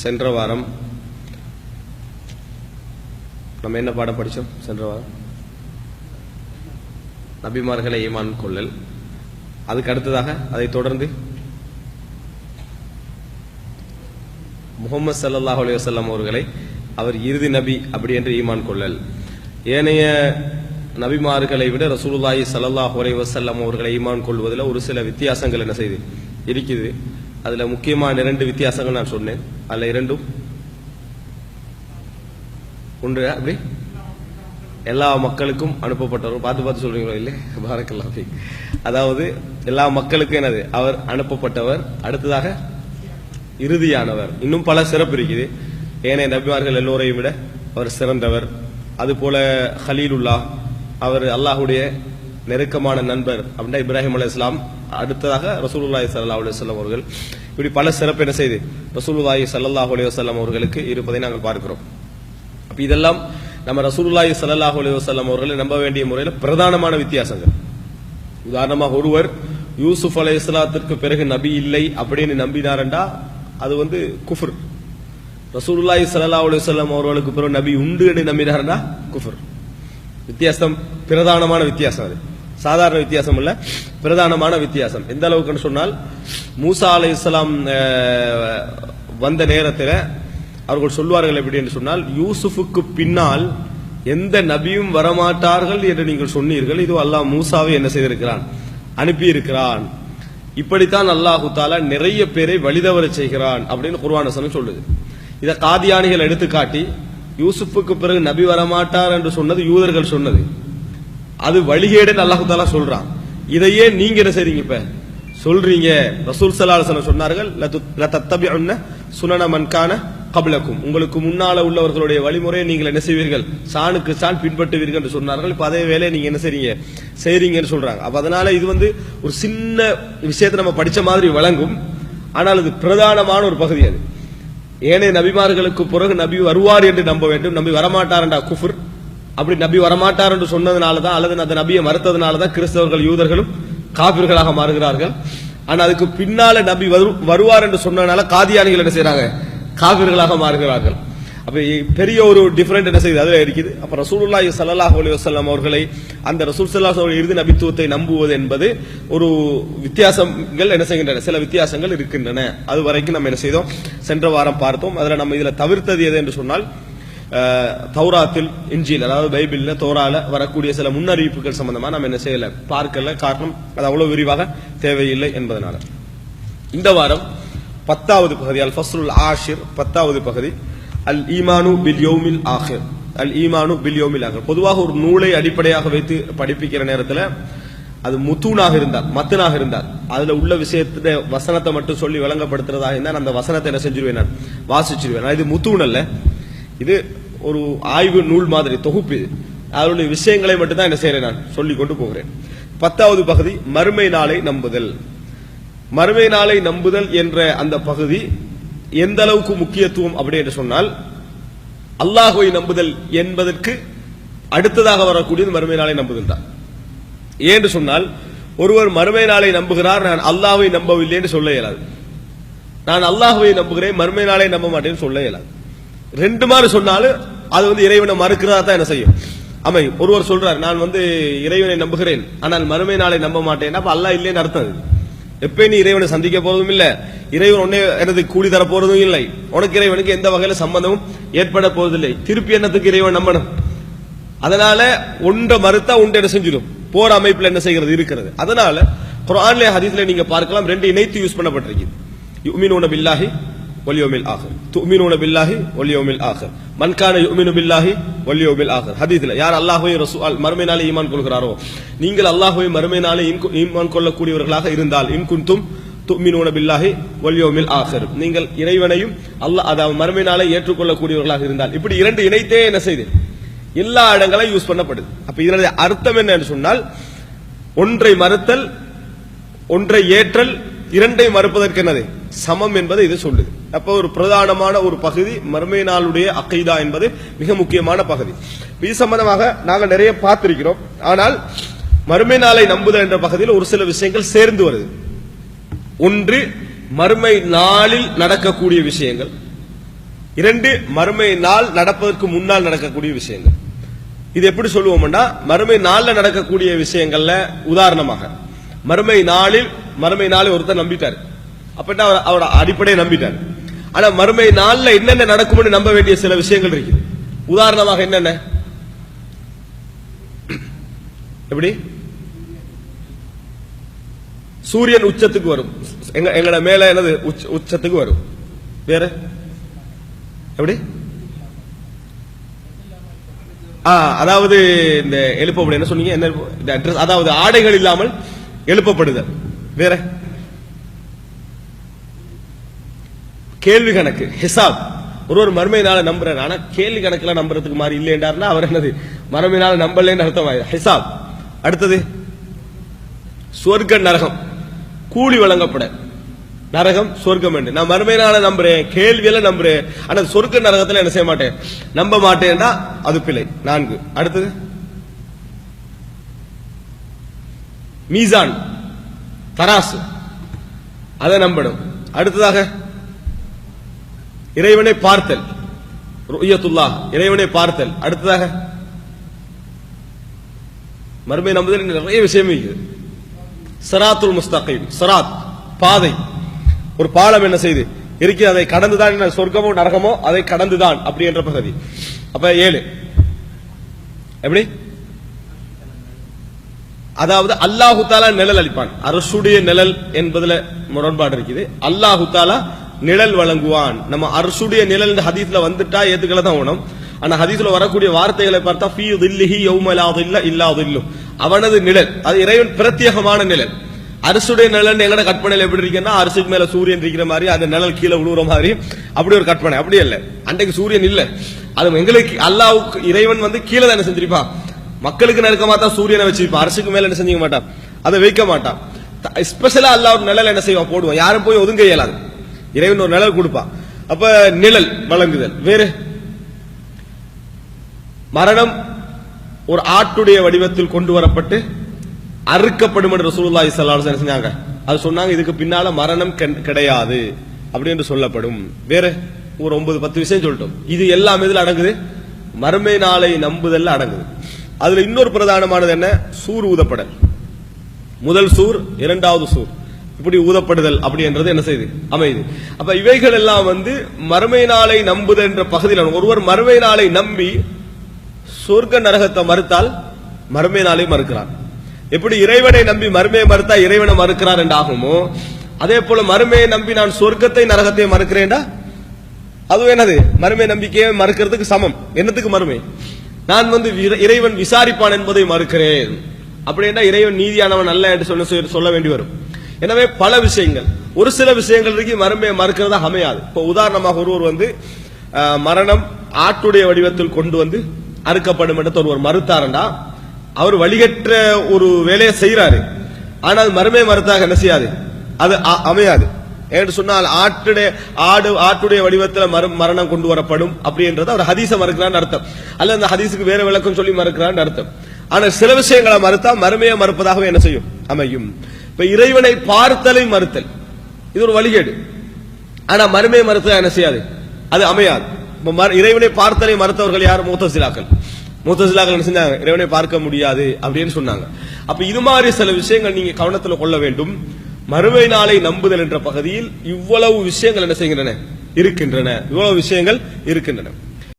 சென்ற வாரம் நம்ம என்ன பாடம் படிச்சோம்? சென்ற வாரம்? நபிமார்களை ஈமான் கொள்ளல். அதுக்கு அடுத்ததாக அதை தொடர்ந்து முகமது சல்லாஹ் அலைஹி அவர்களை அவர் இறுதி நபி அப்படி என்று ஈமான் கொள்ளல். ஏனைய நபிமார்களை விட ரசூலுல்லாஹி சல்லாஹ் அலைஹி அவர்களை ஈமான் கொள்வதில் ஒரு சில வித்தியாசங்கள் என்ன செய்து? இருக்குது. அதுல முக்கியமான இரண்டு வித்தியாசங்கள் நான் சொன்னேன். அதுல இரண்டும். ஒன்று அப்படி? எல்லா மக்களுக்கும் அனுப்பப்பட்டவர். பார்த்து பார்த்து சொல்றீங்களோ இல்லை பாரக்கல்லா அதாவது எல்லா மக்களுக்கும் என்னது? அவர் அனுப்பப்பட்டவர். அடுத்ததாக இறுதியானவர். இன்னும் பல சிறப்பு இருக்குது. ஏனைய நபிமார்கள் எல்லோரையும் விட அவர் சிறந்தவர். அதுபோல ஹலீலுல்லா. அவர் அல்லாஹ்வுடைய நெருக்கமான நண்பர் அப்படின்னா இப்ராஹிம் அலி இஸ்லாம் அடுத்ததாக ரசூலுல்லாஹி சல்லா அலைஹி வஸல்லம் அவர்கள். இப்படி பல சிறப்பு என்ன செய்து ரசூலுல்லாஹி சல்லாஹ் அலைஹி வஸல்லம் அவர்களுக்கு இருப்பதை நாங்கள் பார்க்கிறோம். அப்போ இதெல்லாம் நம்ம ரசூலுல்லாஹி சல்லாஹ் அலைஹி வஸல்லம் அவர்களை நம்ப வேண்டிய முறையில் பிரதானமான வித்தியாசங்கள். உதாரணமாக ஒருவர் யூசுப் அலை இஸ்லாத்திற்கு பிறகு நபி இல்லை அப்படின்னு நம்பினாரண்டா அது வந்து குஃபர். ரசூலுல்லாஹி சல்லா அலைஹி வஸல்லம் அவர்களுக்கு பிறகு நபி உண்டு என்று நம்பினாருன்னா குஃபர். வித்தியாசம் பிரதானமான வித்தியாசம் அது. சாதாரண வித்தியாசம் இல்ல. பிரதானமான வித்தியாசம். எந்த அளவுக்குன்னு சொன்னால் மூசா அலை இஸ்லாம் வந்த நேரத்தில் அவர்கள் சொல்வார்கள் எப்படி என்று சொன்னால் யூசுஃபுக்கு பின்னால் எந்த நபியும் வரமாட்டார்கள் என்று நீங்கள் சொன்னீர்கள். இது அல்லாஹ் மூசாவை என்ன செய்திருக்கிறான்? அனுப்பி இருக்கிறான் இப்படித்தான் அல்லாஹு தாலா நிறைய பேரை வழிதவர செய்கிறான் அப்படின்னு குர்வானசனம் சொல்லுது. இதை காதியானிகள் எடுத்துக்காட்டி யூசுஃபுக்கு பிறகு நபி வரமாட்டார் என்று சொன்னது யூதர்கள் சொன்னது. அது வழிகேடுன்னு அல்லாஹுத்தாலா சொல்றான். இதையே நீங்க என்ன செய்றீங்க இப்ப? சொல்றீங்க. ரசூல் சலாசன சொன்னார்கள் சுனன மன்கான கபலக்கும். உங்களுக்கு முன்னால உள்ளவர்களுடைய வழிமுறையை நீங்கள் என்ன செய்வீர்கள்? சாணுக்கு சான் பின்பற்றுவீர்கள் என்று சொன்னார்கள். இப்போ அதே வேலையை நீங்கள் என்ன செய்றீங்க? செய்றீங்கன்னு சொல்றாங்க. அப்போ அதனால இது வந்து ஒரு சின்ன விஷயத்தை நம்ம படித்த மாதிரி வழங்கும். ஆனால் அது பிரதானமான ஒரு பகுதி அது. ஏனைய நபிமார்களுக்கு பிறகு நபி வருவார் என்று நம்ப வேண்டும். நம்பி வரமாட்டார் என்றா குஃபுர். அப்படி நபி வரமாட்டார் என்று சொன்னதுனால தான் அல்லது அந்த நபியை மறுத்ததுனால தான் கிறிஸ்தவர்கள் யூதர்களும் காபிர்களாக மாறுகிறார்கள். ஆனா அதுக்கு பின்னால நபி வரு- வருவார் என்று சொன்னதுனால காதியானிகள் என்ன செய்யறாங்க காபிர்களாக மாறுகிறார்கள். அப்ப பெரிய ஒரு டிஃபரெண்ட் என்ன செய்யுது? அதுல இருக்குது. அப்ப ரசூலுல்லாஹி சல்லாஹ் அலி வசல்லாம் அவர்களை அந்த ரசூல் ஸல்லல்லாஹு அலைஹி இறுதி நபித்துவத்தை நம்புவது என்பது ஒரு வித்தியாசங்கள் என்ன செய்கின்றன. சில வித்தியாசங்கள் இருக்கின்றன. அது வரைக்கும் நம்ம என்ன செய்தோம்? சென்ற வாரம் பார்த்தோம். அதுல நம்ம இதுல தவிர்த்தது எது என்று சொன்னால் தௌராத்தில் இஞ்சியில் அதாவது பைபிள்ல தோரால வரக்கூடிய சில முன்னறிவிப்புகள் சம்பந்தமா நம்ம என்ன செய்யல பார்க்கல. காரணம் அது அவ்வளவு விரிவாக தேவையில்லை என்பதனால. இந்த வாரம் பத்தாவது பகுதி அல் ஃபஸ்ருல் ஆஷிர் பத்தாவது பகுதி அல் ஈமானு பில் யோமில் ஆஹிர். அல் ஈமானு பில் யோமில் ஆஹிர். பொதுவாக ஒரு நூலை அடிப்படையாக வைத்து படிப்பிக்கிற நேரத்தில் அது முத்தூனாக இருந்தால் மத்தனாக இருந்தால் அதுல உள்ள விஷயத்த வசனத்தை மட்டும் சொல்லி விளங்கப்படுத்துறதாக இருந்தால் அந்த வசனத்தை என்ன செஞ்சிருவேன் நான்? வாசிச்சிருவேன். இது முத்தூன் அல்ல இது ஒரு ஆய்வு நூல் மாதிரி தொகுப்பு. அதனுடைய விஷயங்களை மட்டும்தான் என்ன செய்யறேன் நான் சொல்லிக் கொண்டு போகிறேன். பத்தாவது பகுதி மறுமை நாளை நம்புதல். மறுமை நாளை நம்புதல் என்ற அந்த பகுதி எந்த அளவுக்கு முக்கியத்துவம் அப்படி என்று சொன்னால் அல்லாஹுவை நம்புதல் என்பதற்கு அடுத்ததாக வரக்கூடியது மறுமை நாளை நம்புதல் தான். ஏன்னு சொன்னால் ஒருவர் மறுமை நாளை நம்புகிறார் நான் அல்லாஹை நம்பவில்லை என்று சொல்ல இயலாது. நான் அல்லாஹுவை நம்புகிறேன் மறுமை நாளை நம்ப மாட்டேன்னு சொல்ல இயலாது. ரெண்டு மாதிரி சொன்னாலும் அது வந்து இறைவனை மறுக்கிறதா தான் என்ன செய்யும். அமை ஒருவர் சொல்றார் நான் வந்து இறைவனை நம்புகிறேன். ஆனால் மறுமை நாளை நம்ப மாட்டேன். அப்ப அல்லா இல்லைன்னு அர்த்தம் எப்பயும் நீ இறைவனை சந்திக்க போறதும் இல்ல. இறைவன் உன்னை எனது கூலி தர போறதும் இல்லை. உனக்கு இறைவனுக்கு எந்த வகையில சம்பந்தமும் ஏற்பட போவதில்லை திருப்பி என்னத்துக்கு இறைவன் நம்பணும்? அதனால ஒன்றை மறுத்தா ஒன்றை என்ன செஞ்சிடும் போர் அமைப்புல என்ன செய்கிறது? இருக்கிறது. அதனால குரான்ல ஹதீஸ்ல நீங்க பார்க்கலாம். ரெண்டு இணைத்து யூஸ் பண்ணப்பட்டிருக்கு. யுமினூன பில்லாஹி ஒலியோமில் ஆகர் ஆகிர் துமினூன பில்லாஹி ஒலியோமில் ஆகர் மன்கான யுமினு பில்லாஹி ஒலியோமில் ஆகர் ஆகிர் யார் அல்லாஹுவை ரசூல் மறுமை நாளை ஈமான் கொள்கிறாரோ? நீங்கள் அல்லாஹுவை மறுமை நாளை ஈமான் கொள்ளக்கூடியவர்களாக இருந்தால் இன்குந்தும் துமினூன பில்லாஹி வல் ஆகர் நீங்கள் இறைவனையும் அல்லாஹ் அதாவது மறுமை நாளை ஏற்றுக்கொள்ளக்கூடியவர்களாக இருந்தால் இப்படி இரண்டு இணைத்தே என்ன செய்து? எல்லா இடங்களையும் யூஸ் பண்ணப்படுது. அப்ப இதனுடைய அர்த்தம் என்னன்னு சொன்னால் ஒன்றை மறுத்தல் ஒன்றை ஏற்றல் இரண்டை மறுப்பதற்கு என்னது? சமம் என்பதை இது சொல்லுது. அப்ப ஒரு பிரதானமான ஒரு பகுதி மர்மை நாளுடைய அகைதா என்பது மிக முக்கியமான பகுதி. இது சம்பந்தமாக நாங்கள் நிறைய பார்த்திருக்கிறோம். ஆனால் மறுமை நாளை நம்புதல் என்ற பகுதியில் ஒரு சில விஷயங்கள் சேர்ந்து வருது. ஒன்று மறுமை நாளில் நடக்கக்கூடிய விஷயங்கள். இரண்டு மறுமை நாள் நடப்பதற்கு முன்னால் நடக்கக்கூடிய விஷயங்கள். இது எப்படி சொல்லுவோம்னா மறுமை நாளில் நடக்கக்கூடிய விஷயங்கள்ல உதாரணமாக மறுமை நாளில் மறுமை நாளில் ஒருத்தர் நம்பிட்டார். அப்படின்னா அவர் அவரோட அடிப்படையை நம்பிட்டார். ஆனா மறுமை நாள்ல என்னென்ன நடக்கும்னு நம்ப வேண்டிய சில விஷயங்கள் இருக்குது. உதாரணமாக என்னென்ன? எப்படி? சூரியன் உச்சத்துக்கு வரும். எங்க எங்கட மேல என்னது? உச்ச- உச்சத்துக்கு வரும். வேற? எப்படி? அதாவது இந்த எழுப்பப்படும் என்ன சொன்னீங்க? என்ன அதாவது ஆடைகள் இல்லாமல் எழுப்பப்படுதல். வேற? கேள்வி கணக்கு ஹிசாப். ஒரு ஒரு மறுமையினால நம்புறாரு. ஆனா கேள்வி கணக்குல நம்புறதுக்கு மாதிரி இல்லைன்றாருன்னா அவர் என்னது? மறுமையினால நம்பலன்னு அர்த்தம்? ஹிசாப். அடுத்தது சொர்க்க நரகம். கூலி வழங்கப்பட. நரகம் சொர்க்கம் என்று. நான் மறுமையினால நம்புறேன். கேள்வியில நம்புறேன். ஆனா சொர்க்க நரகத்துல என்ன செய்ய மாட்டேன்? நம்ப மாட்டேன்டா அது பிழை. நான்கு. அடுத்தது மீசான். தராசு. அதை நம்பணும். அடுத்ததாக இறைவனை பார்த்தல். ருய்யத்துல்லா இறைவனை பார்த்தல். அடுத்ததாக மறுமை நம்புதல் நிறைய விஷயம் இருக்குது. சராத்துல் முஸ்தகீம் சராத் பாதை. ஒரு பாலம் என்ன செய்து? இருக்கு அதை கடந்துதான் என்ன சொர்க்கமோ நரகமோ அதை கடந்துதான் அப்படி என்ற பகுதி. அப்ப ஏழு. எப்படி? அதாவது அல்லாஹு தாலா நிழல் அளிப்பான். அரசுடைய நிழல் என்பதுல முரண்பாடு இருக்குது. அல்லாஹு தாலா நிழல் வழங்குவான். நம்ம அரசுடைய நிழல் இந்த ஹதீஸ்ல வந்துட்டா ஏத்துக்களை தான் வேணும் ஆனா ஹதீஸ்ல வரக்கூடிய வார்த்தைகளை பார்த்தா ஃபீ தில்லிஹி யௌமலாது இல்ல இல்லாது இல்லும் அவனது நிழல் அது இறைவன் பிரத்யேகமான நிழல். அரசுடைய நிழல் எங்கட கற்பனையில் எப்படி இருக்குன்னா அரசுக்கு மேல சூரியன் இருக்கிற மாதிரி அந்த நிழல் கீழே விழுற மாதிரி. அப்படி ஒரு கற்பனை. அப்படி இல்ல அன்றைக்கு சூரியன் இல்ல. அது எங்களுக்கு அல்லாவுக்கு இறைவன் வந்து கீழே தானே செஞ்சிருப்பான் மக்களுக்கு நெருக்கமா தான் சூரியனை வச்சிருப்பான் அரசுக்கு மேல என்ன செஞ்சிக்க மாட்டான் அதை வைக்க மாட்டான் ஸ்பெஷலா அல்லா ஒரு நிழல் என்ன செய்வான் போடுவான் யாரும் போய் ஒதுங்க இயலாது. இறைவன் ஒரு நிழல் கொடுப்பான் அப்ப நிழல் வழங்குதல். வேறு? மரணம் ஒரு ஆட்டுடைய வடிவத்தில் கொண்டு வரப்பட்டு அறுக்கப்படும் என்று ரசூலுல்லாஹி ஸல்லல்லாஹு செஞ்சாங்க அது சொன்னாங்க இதுக்கு பின்னால மரணம் கிடையாது. அப்படி என்று சொல்லப்படும். வேற? ஒரு ஒன்பது பத்து விஷயம் சொல்லிட்டோம். இது எல்லாம் இதில் அடங்குது? மறுமை நாளை நம்புதல் அடங்குது. அதுல இன்னொரு பிரதானமானது என்ன? சூர் ஊதப்படல். முதல் சூர் இரண்டாவது சூர். இப்படி ஊதப்படுதல் அப்படின்றது என்ன செய்யுது அமையுது அப்ப இவைகள் எல்லாம் வந்து மறுமை நாளை நம்புதல் என்ற பகுதியில் ஒருவர் மறுமை நாளை நம்பி சொர்க்க நரகத்தை மறுத்தால் மறுமை நாளை மறுக்கிறார். எப்படி இறைவனை நம்பி மறுமையை மறுத்தா இறைவனை மறுக்கிறார் என்றாகுமோ அதே போல மறுமையை நம்பி நான் சொர்க்கத்தை நரகத்தை மறுக்கிறேன்டா? அதுவும் என்னது? மறுமை நம்பிக்கையை மறுக்கிறதுக்கு சமம். என்னத்துக்கு மறுமை? நான் வந்து இறைவன் விசாரிப்பான் என்பதை மறுக்கிறேன். அப்படின்னா இறைவன் நீதியானவன் அல்ல என்று சொல்ல சொல்ல வேண்டி வரும். எனவே பல விஷயங்கள். ஒரு சில விஷயங்கள் இருக்கு மறுமையை மறுக்கிறதா அமையாது. இப்போ உதாரணமாக ஒருவர் வந்து மரணம் ஆட்டுடைய வடிவத்தில் கொண்டு வந்து அறுக்கப்படும் என்று ஒருவர் மறுத்தாரண்டா அவர் வழிகற்ற ஒரு வேலையை செய்யறாரு ஆனால் மறுமை மறுத்தாக என்ன செய்யாது? அது அ- அமையாது. என்று சொன்னால் ஆட்டுடைய ஆடு ஆட்டுடைய வடிவத்தில் மறு மரணம் கொண்டு வரப்படும் அப்படின்றது அவர் ஹதீச மறுக்கிறான்னு அர்த்தம். அல்ல அந்த ஹதீஸுக்கு வேற விளக்கம் சொல்லி மறுக்கிறான்னு அர்த்தம். ஆனால் சில விஷயங்களை மறுத்தா மறுமையை மறுப்பதாகவே என்ன செய்யும்? அமையும். இப்ப இறைவனை பார்த்தலை மறுத்தல். இது ஒரு வழிகேடு. ஆனா மறுமை மறுத்தல் என்ன செய்யாது? அது அமையாது. இறைவனை பார்த்தலை மறுத்தவர்கள் யார்? மூத்தசிலாக்கள். மூத்தசிலாக்கள் என்ன செஞ்சாங்க? இறைவனை பார்க்க முடியாது அப்படின்னு சொன்னாங்க. அப்ப இது மாதிரி சில விஷயங்கள் நீங்க கவனத்தில் கொள்ள வேண்டும். மறுமை நாளை நம்புதல் என்ற பகுதியில் இவ்வளவு விஷயங்கள் என்ன செய்கின்றன? இருக்கின்றன. இவ்வளவு விஷயங்கள் இருக்கின்றன.